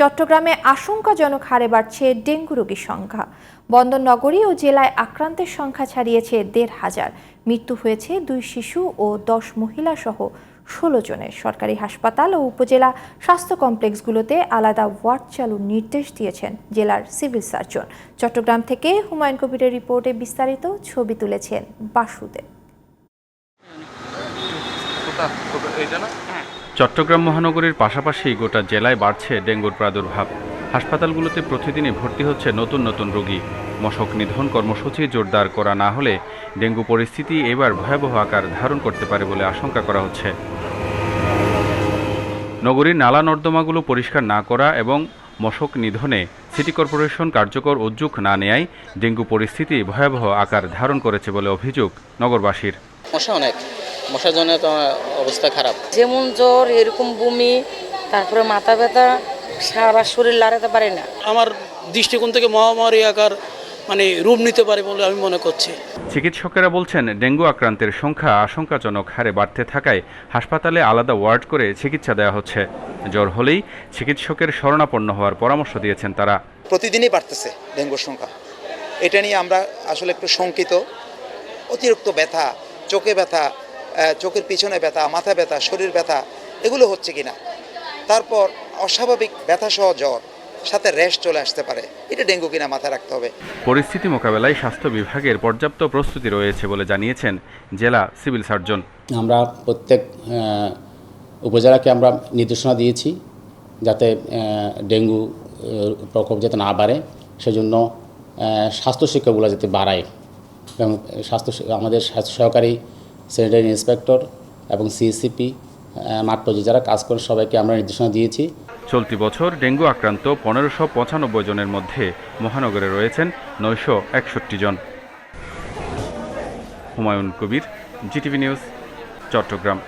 চট্টগ্রামে আশঙ্কাজনক হারে বাড়ছে ডেঙ্গু রোগীর সংখ্যা। বন্দর নগরী ও জেলায় আক্রান্তের সংখ্যা ছাড়িয়েছে দেড় হাজার। মৃত্যু হয়েছে দুই শিশু ও দশ মহিলা সহ ষোলো জনের। সরকারি হাসপাতাল ও উপজেলা স্বাস্থ্য কমপ্লেক্সগুলোতে আলাদা ওয়ার্ড চালুর নির্দেশ দিয়েছেন জেলার সিভিল সার্জন। চট্টগ্রাম থেকে হুমায়ুন কবিরের রিপোর্টে বিস্তারিত ছবি তুলেছেন বাসুদেব। চট্টগ্রাম মহানগরীর পাশাপাশি গোটা জেলায় বাড়ছে ডেঙ্গুর প্রাদুর্ভাব। হাসপাতালগুলোতে প্রতিদিনই ভর্তি হচ্ছে নতুন নতুন রোগী। মশক নিধন কর্মসূচি জোরদার করা না হলে ডেঙ্গু পরিস্থিতি এবার ভয়াবহ আকার ধারণ করতে পারে বলে আশঙ্কা করা হচ্ছে। নগরীর নালা নর্দমাগুলো পরিষ্কার না করা এবং মশক নিধনে সিটি কর্পোরেশন কার্যকর উদ্যোগ না নেয়ায় ডেঙ্গু পরিস্থিতি ভয়াবহ আকার ধারণ করেছে বলে অভিযোগ নগরবাসীর। মশা অনেক। মশার জন্য তো অবস্থা খারাপ। যেমন জ্বর এরকম বমি তারপরে মাথা ব্যথা সারা শরীর লাড়াতে পারে না। আমার দৃষ্টিকোণ থেকে মহামারী আকার মানে রূপ নিতে পারে বলে আমি মনে করছি। চিকিৎসকেরা বলছেন ডেঙ্গু আক্রান্তের সংখ্যা আশঙ্কাজনক হারে বাড়তে থাকায় হাসপাতালে আলাদা ওয়ার্ড করে চিকিৎসা দেওয়া হচ্ছে। জ্বর হলেই চিকিৎসকের শরণাপন্ন হওয়ার পরামর্শ দিয়েছেন তারা। প্রতিদিনই বাড়তেছে ডেঙ্গুর সংখ্যা। এটা নিয়ে আমরা আসলে একটু শঙ্কিত। অতিরিক্ত ব্যথা চোখে ব্যথা চোখের পিছনে ব্যথা মাথা ব্যথা শরীর ব্যথা এগুলো হচ্ছে কি না তারপর অস্বাভাবিক ব্যথা সহ জ্বর সাথে র্যাশ চলে আসতে পারে। এটা ডেঙ্গু কিনা মাথায় রাখতে হবে। পরিস্থিতি মোকাবেলায় স্বাস্থ্য বিভাগের পর্যাপ্ত প্রস্তুতি রয়েছে বলে জানিয়েছেন জেলা সিভিল সার্জন। আমরা প্রত্যেক উপজেলাকে আমরা নির্দেশনা দিয়েছি যাতে ডেঙ্গু প্রকোপ যাতে না বাড়ে সেজন্য স্বাস্থ্য শিক্ষাগুলো যাতে বাড়ায়। এবং স্বাস্থ্য আমাদের স্বাস্থ্য সহকারী স্যানিটারি ইন্সপেক্টর এবং সিএসসিপি মাঠ পর্যায়ে যারা কাজ করে সবাইকে আমরা নির্দেশনা দিয়েছি। চলতি বছর ডেঙ্গু আক্রান্ত পনেরোশো পঁচানব্বই জনের মধ্যে মহানগরে রয়েছেন নয়শো একষট্টি জন। Humayun Kabir, GTV news, Chattogram.